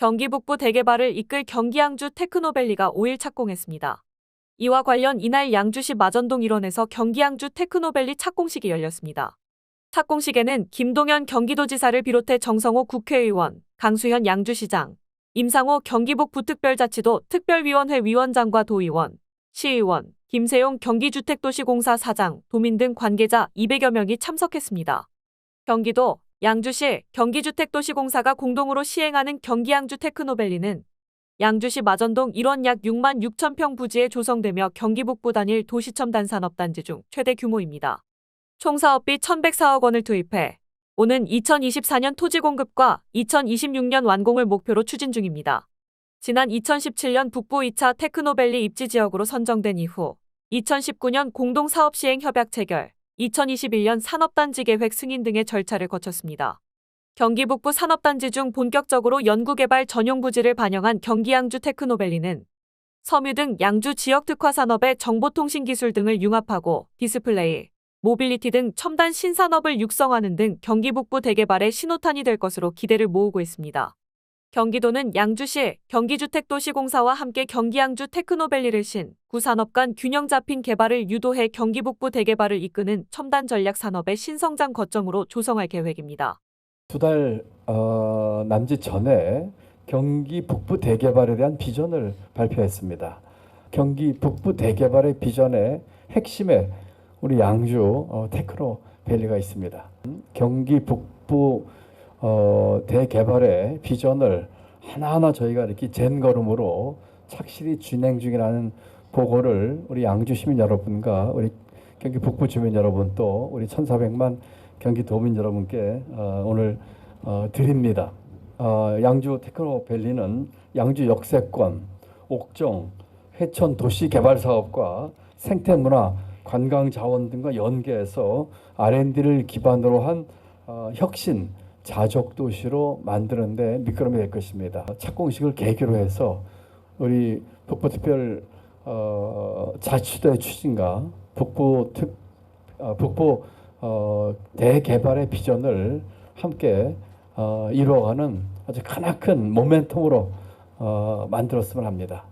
경기 북부 대개발을 이끌 경기 양주 테크노밸리가 5일 착공했습니다. 이와 관련 이날 양주시 마전동 일원에서 경기 양주 테크노밸리 착공식이 열렸습니다. 착공식에는 김동연 경기도지사를 비롯해 정성호 국회의원, 강수현 양주시장, 임상호 경기북 부 특별자치도 특별위원회 위원장과 도의원, 시의원, 김세용 경기주택도시공사 사장, 도민 등 관계자 200여 명이 참석했습니다. 경기도 양주시 경기주택도시공사가 공동으로 시행하는 경기양주 테크노밸리는 양주시 마전동 1원 약 6만 6천 평 부지에 조성되며 경기 북부 단일 도시첨 단 산업 단지 중 최대 규모입니다. 총 사업비 1,104억 원을 투입해 오는 2024년 토지 공급과 2026년 완공을 목표로 추진 중입니다. 지난 2017년 북부 2차 테크노밸리 입지 지역으로 선정된 이후 2019년 공동사업 시행 협약 체결, 2021년 산업단지 계획 승인 등의 절차를 거쳤습니다. 경기 북부 산업단지 중 본격적으로 연구개발 전용 부지를 반영한 경기 양주 테크노밸리는 섬유 등 양주 지역 특화 산업의 정보통신 기술 등을 융합하고 디스플레이, 모빌리티 등 첨단 신산업을 육성하는 등 경기 북부 대개발의 신호탄이 될 것으로 기대를 모으고 있습니다. 경기도는 양주시 경기주택도시공사와 함께 경기양주 테크노밸리를 신 구산업 간 균형 잡힌 개발을 유도해 경기 북부 대개발을 이끄는 첨단 전략 산업의 신성장 거점으로 조성할 계획입니다. 두달 어, 남짓 전에 경기 북부 대개발에 대한 비전을 발표했습니다. 경기 북부 대개발의 비전의 핵심에 우리 양주 어, 테크노 밸리가 있습니다. 경기 북부 어, 대개발의 비전을 하나하나 저희가 이렇게 젠 걸음으로 착실히 진행 중이라는 보고를 우리 양주 시민 여러분과 우리 경기 북부 주민 여러분 또 우리 1,400만 경기 도민 여러분께 어, 오늘 어, 드립니다. 어, 양주 테크노밸리는 양주 역세권, 옥정, 회천 도시 개발 사업과 생태 문화, 관광 자원 등과 연계해서 R&D를 기반으로 한 어, 혁신 자족 도시로 만드는데 밑거름이 될 것입니다. 착공식을 계기로 해서 우리 북부특별 어, 자치도의 추진과 북부 특 어, 북부 어, 대개발의 비전을 함께 어, 이루어가는 아주 크나큰 모멘텀으로 어, 만들었으면 합니다.